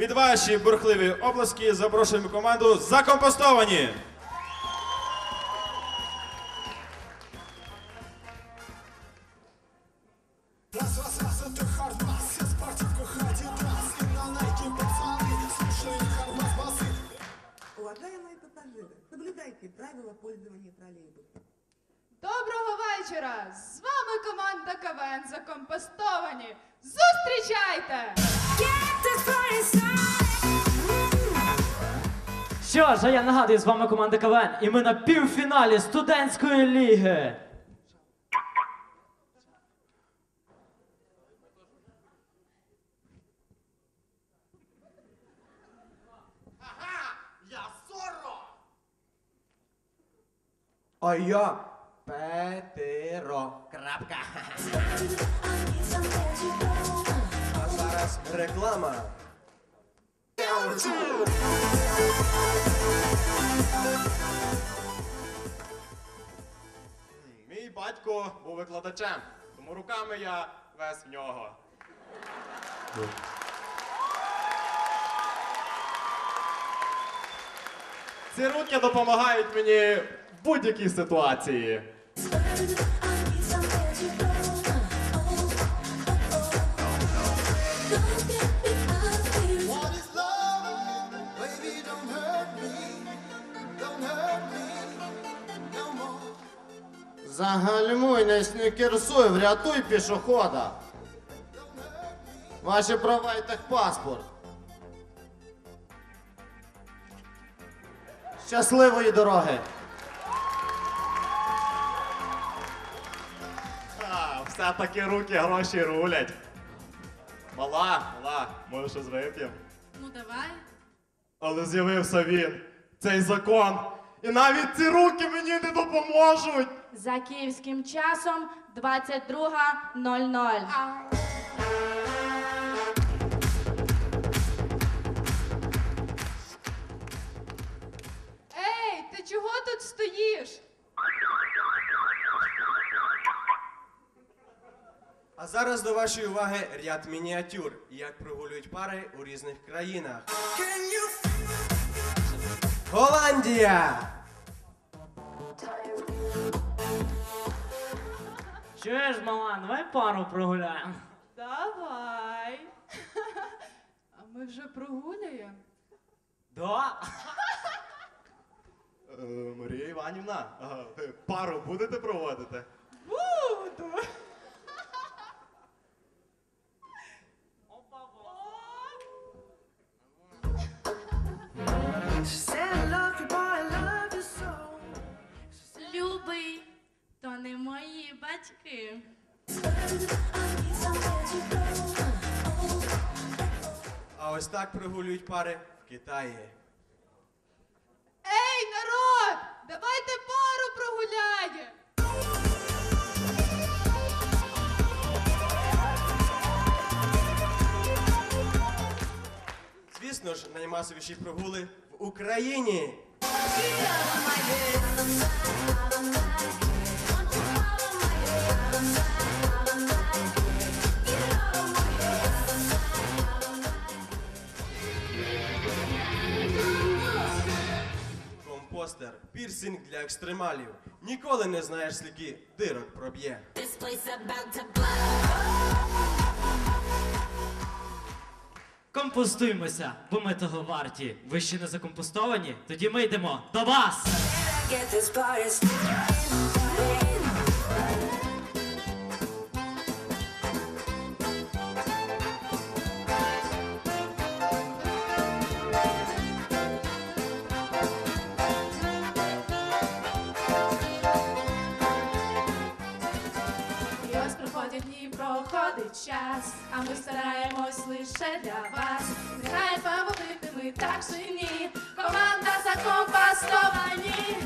Під ваші бурхливі обласки запрошуємо команду закомпостовані. Уважаемые пассажиры, соблюдайте правила пользования троллейбусом. Доброго вечора! З вами команда КВН Закомпостовані. Зустрічайте! Що ж, а я нагадую, з вами команда КВН, і ми на півфіналі студентської ліги. А я Петеро. Крапка. А зараз реклама. Мій батько був викладачем, тому руками я вез в нього. Ці руки допомагають мені в будь-якій ситуації. Загальмуй, не снікерсуй, врятуй пішохода. Ваші права і техпаспорт. Щасливої дороги! А, все-таки руки гроші рулять. Мала, мала, може щось вип'ємо? Ну давай. Але з'явився він, цей закон. І навіть ці руки мені не допоможуть. За київським часом 22.00. Ей, ти чого тут стоїш? А зараз до вашої уваги ряд мініатюр, як прогулюють пари у різних країнах. Голландія! Чуєш, мала, давай пару прогуляємо. Давай. А ми вже прогуляємо. Да? Е, Марія Іванівна, ви пару будете проводити? Буду. Любий, ось так прогулюють пари в Китаї. Ей, народ! Давайте пару прогуляє! Звісно ж, наймасовіші прогули в Україні. Компостер, пірсинг для екстремалів. Ніколи не знаєш, скільки дирок проб'є. Компостуємося, бо ми того варті. Ви ще не закомпостовані? Тоді ми йдемо до вас! Проходять дні, проходить час, а ми стараємось лише для вас. Нехай фаворитами так чи ні, команда закомпастовані.